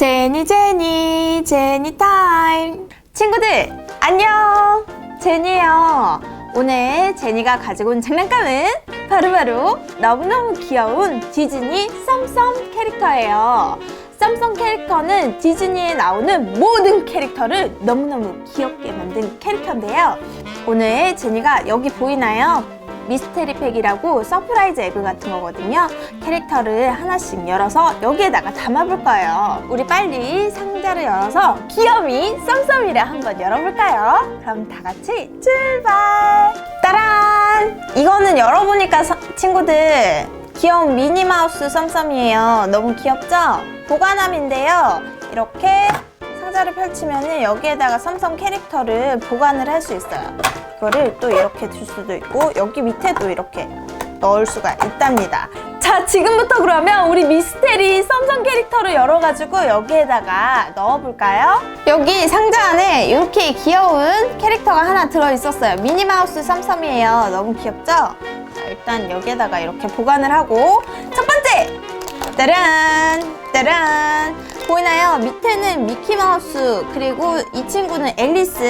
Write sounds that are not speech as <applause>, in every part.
제니 제니 제니 타임. 친구들 안녕! 제니예요. 오늘 제니가 가지고 온 장난감은 바로 바로 너무너무 귀여운 디즈니 썸썸 캐릭터예요. 썸썸 캐릭터는 디즈니에 나오는 모든 캐릭터를 너무너무 귀엽게 만든 캐릭터인데요. 오늘 제니가 여기 보이나요? 미스테리 팩이라고 서프라이즈 에그 같은 거거든요. 캐릭터를 하나씩 열어서 여기에다가 담아볼 거예요. 우리 빨리 상자를 열어서 귀염이 썸썸이를 한번 열어볼까요? 그럼 다 같이 출발! 따란! 이거는 열어보니까 서- 친구들 귀여운 미니마우스 썸썸이에요. 너무 귀엽죠? 보관함인데요. 이렇게 상자를 펼치면 여기에다가 썸썸 캐릭터를 보관을 할 수 있어요. 이거를 또 이렇게 둘 수도 있고 여기 밑에도 이렇게 넣을 수가 있답니다. 자, 지금부터 그러면 우리 미스테리 썸썸 캐릭터를 열어가지고 여기에다가 넣어볼까요? 여기 상자 안에 이렇게 귀여운 캐릭터가 하나 들어있었어요. 미니마우스 썸썸이에요. 너무 귀엽죠? 자, 일단 여기에다가 이렇게 보관을 하고 첫 번째! 따란! 따란! 보이나요? 밑에는 미키마우스, 그리고 이 친구는 앨리스,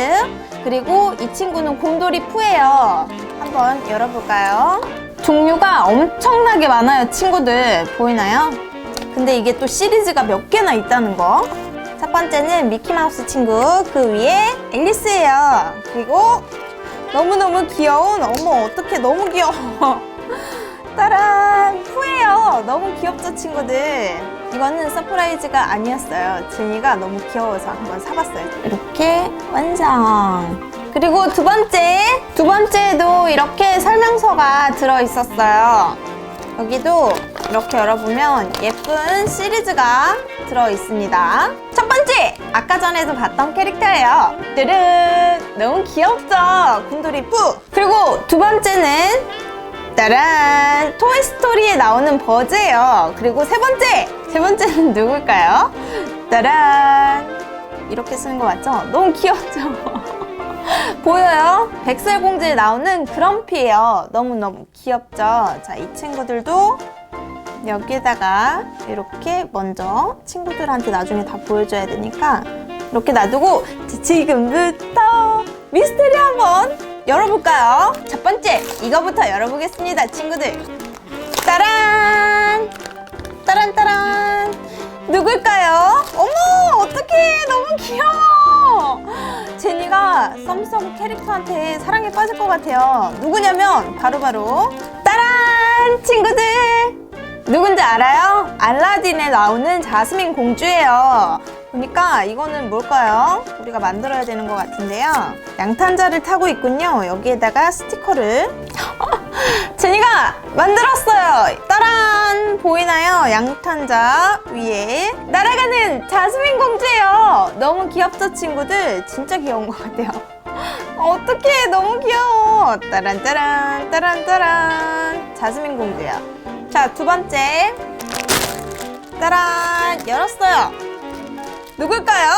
그리고 이 친구는 곰돌이 푸예요. 한번 열어볼까요? 종류가 엄청나게 많아요, 친구들. 보이나요? 근데 이게 또 시리즈가 몇 개나 있다는 거. 첫 번째는 미키마우스 친구, 그 위에 앨리스예요. 그리고 너무너무 귀여운, 어머, 어떡해, 너무 귀여워. <laughs> 따란! 푸예요. 너무 귀엽죠, 친구들? 이거는 서프라이즈가 아니었어요. 제니가 너무 귀여워서 한번 사봤어요. 이렇게 완성! 그리고 두 번째! 두 번째에도 이렇게 설명서가 들어있었어요. 여기도 이렇게 열어보면 예쁜 시리즈가 들어있습니다. 첫 번째! 아까 전에도 봤던 캐릭터예요. 뚜른! 너무 귀엽죠? 곰돌이 푸! 그리고 두 번째는 따란! 토이스토리에 나오는 버즈예요. 그리고 세 번째! 세 번째는 누굴까요? 따란! 이렇게 쓰는 거 맞죠? 너무 귀엽죠? <laughs> 보여요? 백설공주에 나오는 그럼피예요. 너무너무 귀엽죠? 자, 이 친구들도 여기에다가 이렇게 먼저 친구들한테 나중에 다 보여줘야 되니까 이렇게 놔두고 자, 지금부터 미스테리 한번 열어볼까요? 첫 번째 이거부터 열어보겠습니다 친구들 따란 따란 따란 누굴까요? 어머 어떡해 너무 귀여워 제니가 썸썸 캐릭터한테 사랑에 빠질 것 같아요 누구냐면 바로 바로 따란 친구들 누군지 알아요? 알라딘에 나오는 자스민 공주예요. 보니까 이거는 뭘까요? 우리가 만들어야 되는 것 같은데요. 양탄자를 타고 있군요. 여기에다가 스티커를 <laughs> 제니가 만들었어요. 따란 보이나요? 양탄자 위에 날아가는 자스민 공주예요. 너무 귀엽죠 친구들? 진짜 귀여운 것 같아요. <laughs> 어떡해 너무 귀여워. 따란 따란 따란 따란 자스민 공주야. 자, 두 번째. 따란! 열었어요. 누굴까요?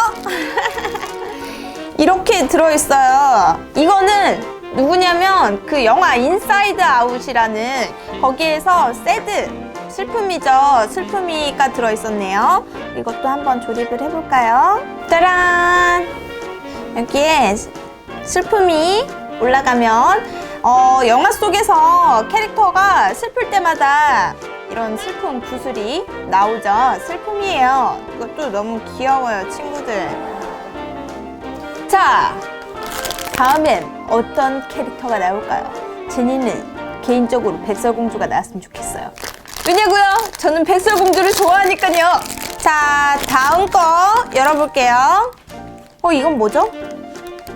<laughs> 이렇게 들어있어요. 이거는 누구냐면 그 영화 인사이드 아웃이라는 거기에서 새드 슬픔이죠. 슬픔이가 들어있었네요. 이것도 한번 조립을 해볼까요? 짜란! 여기에 슬픔이 올라가면 어, 영화 속에서 캐릭터가 슬플 때마다 이런 슬픔 구슬이 나오죠. 슬픔이에요. 이것도 너무 귀여워요, 친구들. 자, 다음엔 어떤 캐릭터가 나올까요? 제니는 개인적으로 백설공주가 나왔으면 좋겠어요. 왜냐고요? 저는 백설공주를 좋아하니까요. 자, 다음 거 열어볼게요. 어, 이건 뭐죠?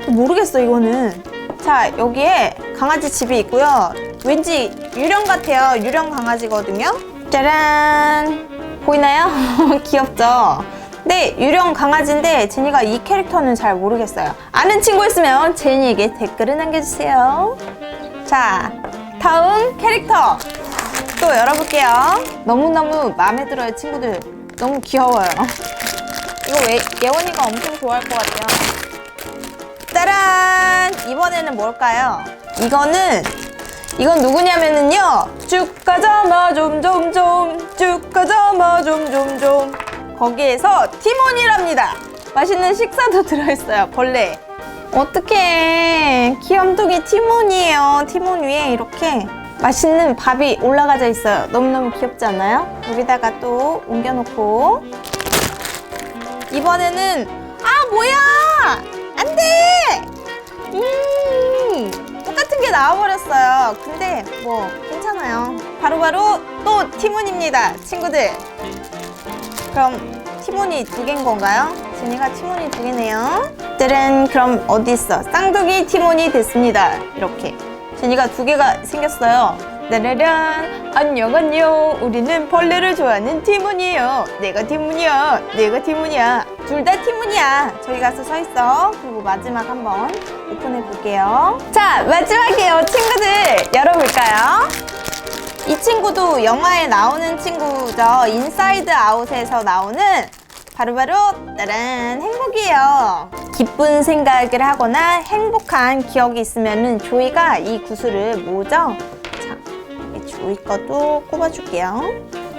모르겠어, 이거는. 자, 여기에 강아지 집이 있고요. 왠지 유령 같아요. 유령 강아지거든요. 짜란! 보이나요? <laughs> 귀엽죠? 네, 유령 강아지인데 제니가 이 캐릭터는 잘 모르겠어요. 아는 친구 있으면 제니에게 댓글을 남겨주세요. 자, 다음 캐릭터 또 열어볼게요. 너무너무 마음에 들어요, 친구들. 너무 귀여워요. 이거 왜 예원이가 엄청 좋아할 것 같아요. 따란! 이번에는 뭘까요? 이거는 이건 누구냐면은요. 쭉 가자마 좀좀좀 쭉 가자마 좀좀좀 거기에서 티몬이랍니다. 맛있는 식사도 <laughs> 들어있어요. 벌레. 어떡해. 귀염둥이 티몬이에요. 티몬 위에 이렇게 맛있는 밥이 올라가져 있어요. 너무너무 귀엽지 않나요? 여기다가 또 옮겨놓고. 이번에는 아 뭐야! 안돼! 음 똑같은 게 나와버렸어요. 근데 뭐 괜찮아요. 바로바로 또 티몬입니다 친구들. 그럼 티몬이 두 개인 건가요? 제니가 티몬이 두 개네요. 짜란 그럼 어디 있어? 쌍둥이 티몬이 됐습니다. 이렇게 제니가 두 개가 생겼어요. 따라란 안녕 안녕. 우리는 벌레를 좋아하는 티몬이에요. 내가 티몬이야. 내가 티몬이야. 둘 다 티몬이야. 저기 가서 서 있어. 그리고 마지막 한번 오픈해 볼게요. 자 마지막이에요 친구들. 열어볼까요? 이 친구도 영화에 나오는 친구죠. 인사이드 아웃에서 나오는 바로바로 따란 행복이에요. 기쁜 생각을 하거나 행복한 기억이 있으면은 조이가 이 구슬을 모으죠. 자, 이 조이 것도 꼽아줄게요.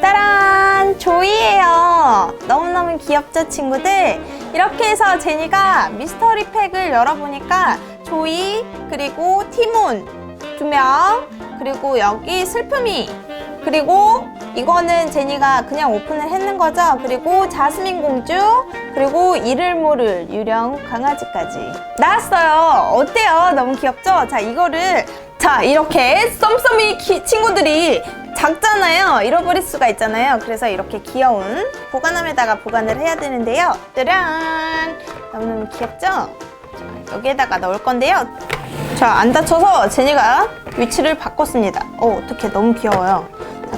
따란 조이예요. 너무너무 귀엽죠 친구들? 이렇게 해서 제니가 미스터리 팩을 열어보니까 조이 그리고 티몬 두 명 그리고 여기 슬픔이 그리고 이거는 제니가 그냥 오픈을 했는 거죠. 그리고 자스민 공주, 그리고 이를 모를 유령 강아지까지 나왔어요. 어때요? 너무 귀엽죠? 자, 이거를 자 이렇게 썸썸이 키- 친구들이 작잖아요. 잃어버릴 수가 있잖아요. 그래서 이렇게 귀여운 보관함에다가 보관을 해야 되는데요. 짜란! 너무너무 귀엽죠? 자, 여기에다가 넣을 건데요. 자, 안 다쳐서 제니가 위치를 바꿨습니다. 어, 어떻게 너무 귀여워요.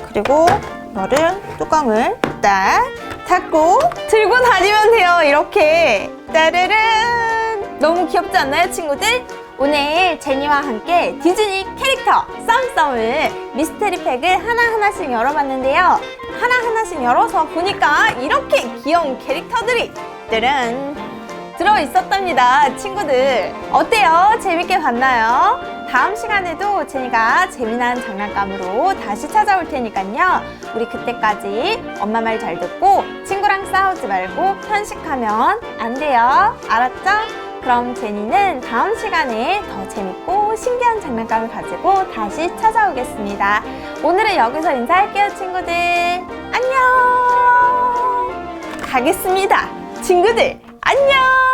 자, 그리고 이거를 뚜껑을 딱 닫고 들고 다니면 돼요. 이렇게. 따르릉. 너무 귀엽지 않나요, 친구들? 오늘 제니와 함께 디즈니 캐릭터 썸썸을 미스테리 팩을 하나하나씩 열어봤는데요. 하나하나씩 열어서 보니까 이렇게 귀여운 캐릭터들이 따른 들어 있었답니다, 친구들. 어때요? 재밌게 봤나요? 다음 시간에도 제니가 재미난 장난감으로 다시 찾아올 테니까요. 우리 그때까지 엄마 말 잘 듣고 친구랑 싸우지 말고 편식하면 안 돼요. 알았죠? 그럼 제니는 다음 시간에 더 재밌고 신기한 장난감을 가지고 다시 찾아오겠습니다. 오늘은 여기서 인사할게요, 친구들. 안녕! 가겠습니다. 친구들, 안녕!